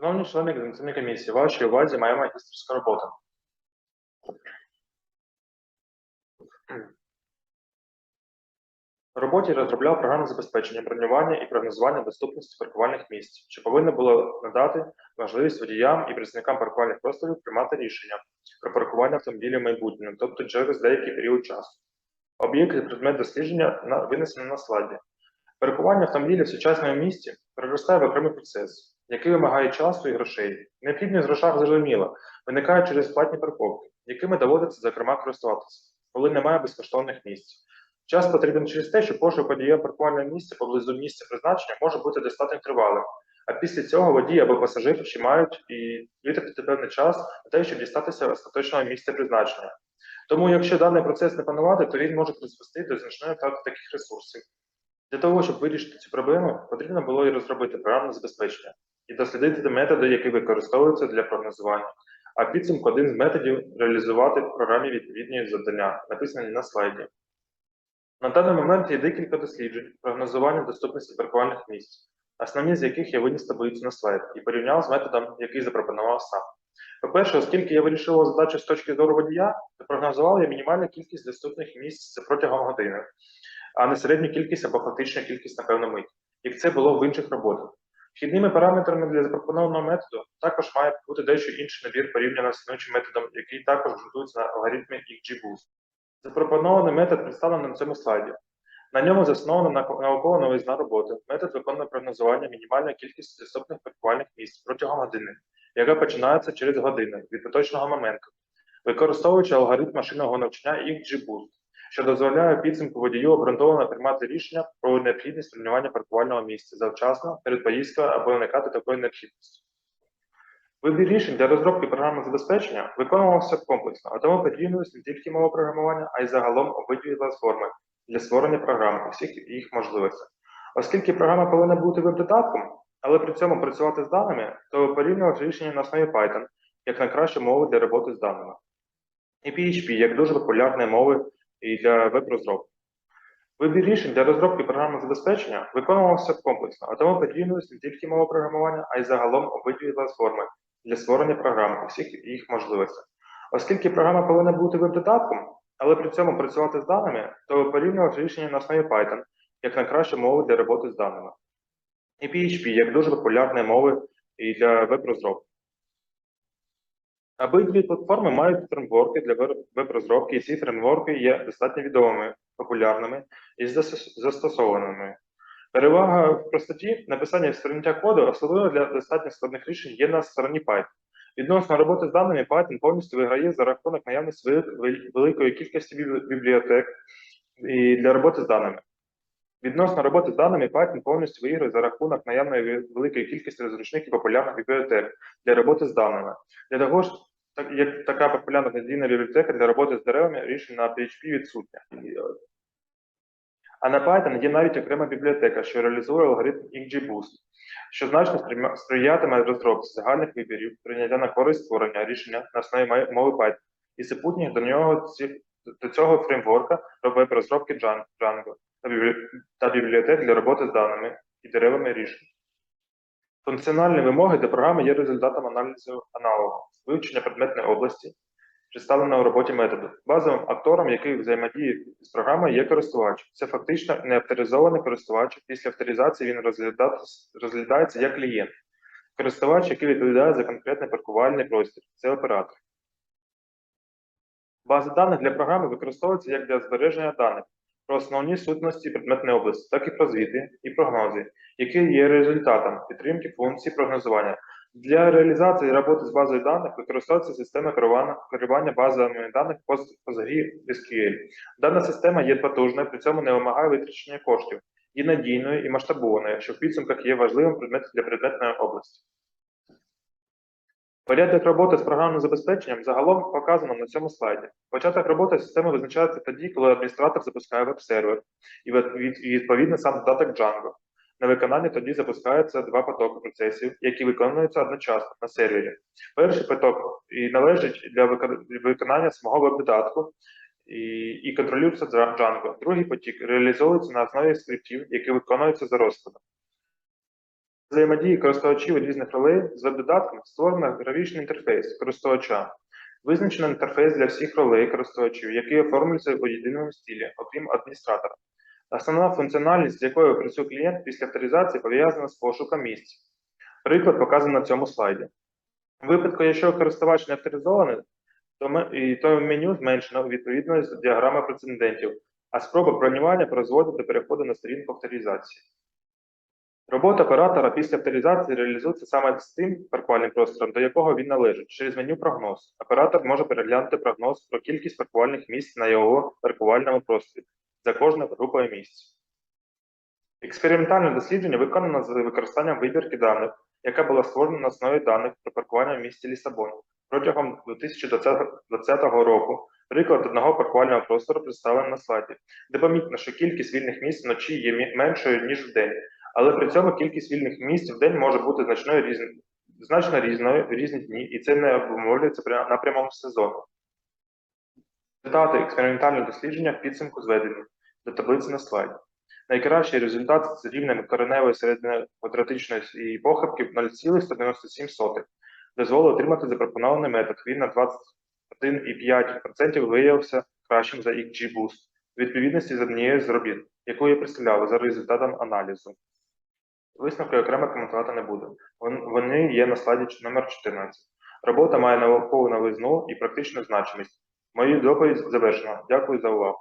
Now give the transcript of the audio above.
Шановні члени екзаменаційної комісії, вашій увазі моя магістерська робота. В роботі розробляв програму забезпечення бронювання і прогнозування доступності паркувальних місць, що повинно було надати можливість водіям і працівникам паркувальних просторів приймати рішення про паркування автомобілів в майбутньому, тобто через деякий період часу. Об'єкт і предмет дослідження винесено на слайді. Паркування автомобілів в сучасному місті переростає в окремий процес, який вимагає часу і грошей. Необхідність грошах зрозуміло, виникає через платні парковки, якими доводиться зокрема користуватися, коли немає безкоштовних місць. Час потрібен через те, що пошук водія паркувального місця поблизу місця призначення може бути достатньо тривалим. А після цього водій або пасажир ще мають і витратити певний час на те, щоб дістатися остаточного місця призначення. Тому, якщо даний процес не панувати, то він може призвести до значної втрати таких ресурсів. Для того, щоб вирішити цю проблему, потрібно було і розробити програмне забезпечення і дослідити методи, які використовуються для прогнозування. А підсумку один з методів реалізувати в програмі відповідні завдання, написані на слайді. На даний момент є декілька досліджень прогнозування доступності паркувальних місць, основні з яких я виніс таблицю на слайд і порівняв з методом, який запропонував сам. По-перше, оскільки я вирішував задачу з точки зору водія, то прогнозував я мінімальну кількість доступних місць протягом години, а не середню кількість або фактичну кількість на певну мить, як це було в інших роботах. Вхідними параметрами для запропонованого методу також має бути дещо інший набір порівняно з існуючим методом, який також ґрунтується на алгоритмі XGBoost. Запропонований метод представлено на цьому слайді. На ньому заснована наукова новизна роботи. Метод виконує прогнозування мінімальної кількості доступних паркувальних місць протягом години, яка починається через годину від поточного моменту, використовуючи алгоритм машинного навчання XGBoost, що дозволяє підсумку водію обґрунтовано приймати рішення про необхідність бронювання паркувального місця завчасно перед поїздкою або уникати такої необхідності. Вибір рішень для розробки програми забезпечення виконувався комплексно, а тому потрібність не тільки мова програмування, а й загалом обидві платформи для створення програм і всіх їх можливостей. Оскільки програма повинна бути веб-додатком, але при цьому працювати з даними, то порівнював рішення на основі Python як найкращу мову для роботи з даними. І PHP як дуже популярні мови і для веб-розробки. Вибір рішень для розробки програми забезпечення виконувався комплексно, а тому потрібність не тільки мова програмування, а й загалом обидві платформи для створення програм і всіх їх можливостей. Оскільки програма повинна бути веб-додатком, але при цьому працювати з даними, то порівнював рішення на основі Python як найкращу мову для роботи з даними. І PHP як дуже популярні мови і для веб-розробки. Обидві платформи мають фреймворки для веб- веб-розробки, і ці фреймворки є достатньо відомими, популярними і застосованими. Перевага в простоті написання і сприйняття коду, особливо для достатньо складних рішень, є на стороні Python. Відносно роботи з даними, Python повністю виграє за рахунок наявності великої кількості бібліотек і для роботи з даними. Відносно роботи з даними, Python повністю виграє за рахунок наявної великої кількості зручних і популярних бібліотек для роботи з даними. Для того ж, так, як така популярна надійна бібліотека для роботи з деревами, рішень на PHP відсутня. Е, А на Python є навіть окрема бібліотека, що реалізує алгоритм XGBoost, що значно сприятиме розробці загальних вибірів, прийняття на користь створення рішення на основі мови Python і супутніх до нього до цього фреймворка веб-розробки Djan- Django та бібліотек для роботи з даними і деревами рішень. Функціональні вимоги до програми є результатом аналізу аналогу, вивчення предметної області, представлено у роботі методу. Базовим актором, який взаємодіє з програмою, є користувач. Це фактично неавторизований користувач. Після авторизації він розглядається як клієнт. Користувач, який відповідає за конкретний паркувальний простір, це оператор. База даних для програми використовується як для збереження даних про основні сутності предметної області, так і про звіти і прогнози, які є результатом підтримки функцій прогнозування. Для реалізації роботи з базою даних використовується система керування, базами даних PostgreSQL. Дана система є потужною, при цьому не вимагає витрачення коштів, є надійною і масштабованою, що в підсумках є важливим предметом для предметної області. Порядок роботи з програмним забезпеченням загалом показано на цьому слайді. Початок роботи системи визначається тоді, коли адміністратор запускає веб-сервер і від- від- і відповідно сам додаток Django. На виконанні тоді запускаються два потоки процесів, які виконуються одночасно на сервері. Перший поток і належить для виконання самого веб-додатку і, і контролюється Dja- Django. Другий потік реалізовується на основі скриптів, які виконуються за розкладом. Взаємодії користувачів різних ролей з веб-додатком створено графічний інтерфейс користувача. Визначено інтерфейс для всіх ролей користувачів, який оформлюється у єдиному стилі, окрім адміністратора. Основна функціональність, з якою працює клієнт після авторизації, пов'язана з пошуком місць. Приклад показаний на цьому слайді. У випадку, якщо користувач не авторизований, то, меню зменшено відповідно з діаграми прецедентів, а спроба бронювання призводить до переходу на сторінку авторизації. Робота оператора після авторизації реалізується саме з тим паркувальним простором, до якого він належить. Через меню прогноз. Оператор може переглянути прогноз про кількість паркувальних місць на його паркувальному просторі за кожною групою місць. Експериментальне дослідження виконано з використанням вибірки даних, яка була створена на основі даних про паркування в місті Лісабон. Протягом 2020 року приклад одного паркувального простору представлений на слайді, де помітно, що кількість вільних місць вночі є меншою, ніж вдень, але при цьому кількість вільних місць в день може бути значною різн... значно різною в різні дні, і це не обумовлюється пря- на прямому сезону. Результати експериментального дослідження в підсумку зведені до таблиці на слайді. Найкращий результат з рівнем кореневої середини квадратичної похибки 0,197 дозволив отримати запропонований метод. Він на 21,5% виявився кращим за XGBoost відповідності з однією з робіт, яку я представляв за результатом аналізу. Висновки окремо коментувати не буду. Вони є на слайді номер 14. Робота має наукову новизну і практичну значимість. Мою доповідь завершено. Дякую за увагу.